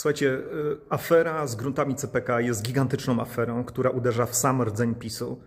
Słuchajcie, y, afera z gruntami CPK jest gigantyczną aferą, która uderza w sam rdzeń PiSu.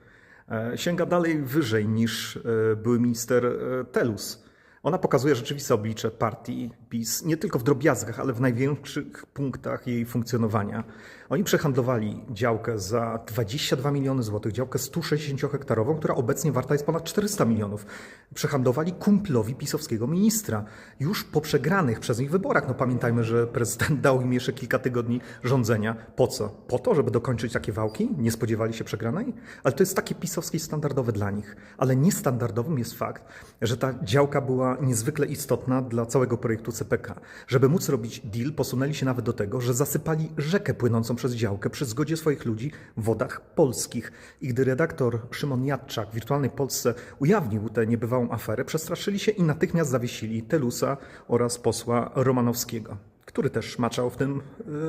E, Sięga dalej wyżej niż e, były minister e, Telus. Ona pokazuje rzeczywiste oblicze partii PiS, nie tylko w drobiazgach, ale w największych punktach jej funkcjonowania. Oni przehandlowali działkę za 22 miliony złotych, działkę 160-hektarową, która obecnie warta jest ponad 400 milionów. Przehandlowali kumplowi pisowskiego ministra, już po przegranych przez nich wyborach. No pamiętajmy, że prezydent dał im jeszcze kilka tygodni rządzenia. Po co? Po to, żeby dokończyć takie wałki? Nie spodziewali się przegranej? Ale to jest takie pisowskie standardowe dla nich. Ale niestandardowym jest fakt, że ta działka była niezwykle istotna dla całego projektu CPK. Żeby móc robić deal, posunęli się nawet do tego, że zasypali rzekę płynącą przez działkę przy zgodzie swoich ludzi w wodach polskich. I gdy redaktor Szymon Jadczak w Wirtualnej Polsce ujawnił tę niebywałą aferę, przestraszyli się i natychmiast zawiesili Telusa oraz posła Romanowskiego, który też maczał w tym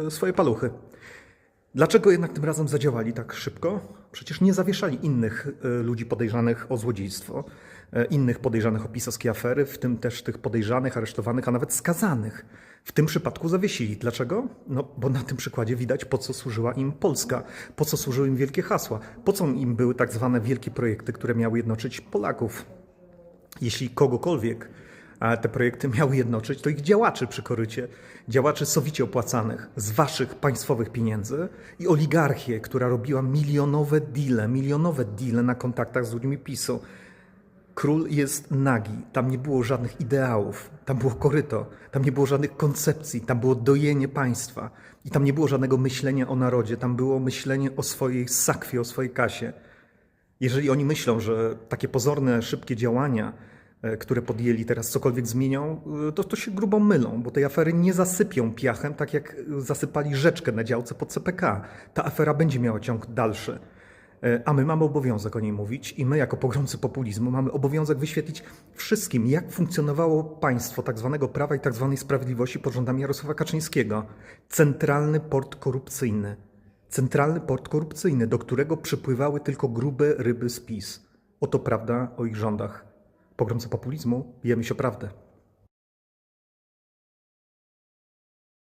y, swoje paluchy. Dlaczego jednak tym razem zadziałali tak szybko? Przecież nie zawieszali innych e, ludzi podejrzanych o złodziejstwo, e, innych podejrzanych o pisowskie afery, w tym też tych podejrzanych, aresztowanych, a nawet skazanych. W tym przypadku zawiesili. Dlaczego? No, bo na tym przykładzie widać, po co służyła im Polska, po co służyły im wielkie hasła, po co im były tak zwane wielkie projekty, które miały jednoczyć Polaków. Jeśli kogokolwiek te projekty miały jednoczyć, to ich działaczy przy korycie, działaczy sowicie opłacanych z waszych państwowych pieniędzy i oligarchię, która robiła milionowe deale, milionowe deale na kontaktach z ludźmi PiSu. Król jest nagi, tam nie było żadnych ideałów, tam było koryto, tam nie było żadnych koncepcji, tam było dojenie państwa i tam nie było żadnego myślenia o narodzie, tam było myślenie o swojej sakwie, o swojej kasie. Jeżeli oni myślą, że takie pozorne, szybkie działania, które podjęli teraz cokolwiek zmienią, e, to, to się grubo mylą, bo tej afery nie zasypią piachem, tak jak e, zasypali rzeczkę na działce pod CPK. Ta afera będzie miała ciąg dalszy. E, A my mamy obowiązek o niej mówić i my, jako pogromcy populizmu, mamy obowiązek wyświetlić wszystkim, jak funkcjonowało państwo tak zwanego prawa i tak zwanej sprawiedliwości pod rządami Jarosława Kaczyńskiego. Centralny port korupcyjny. Centralny port korupcyjny, do którego przypływały tylko grube ryby z PiS. Oto prawda o ich rządach. Pogromcy populizmu, bijemy się o prawdę.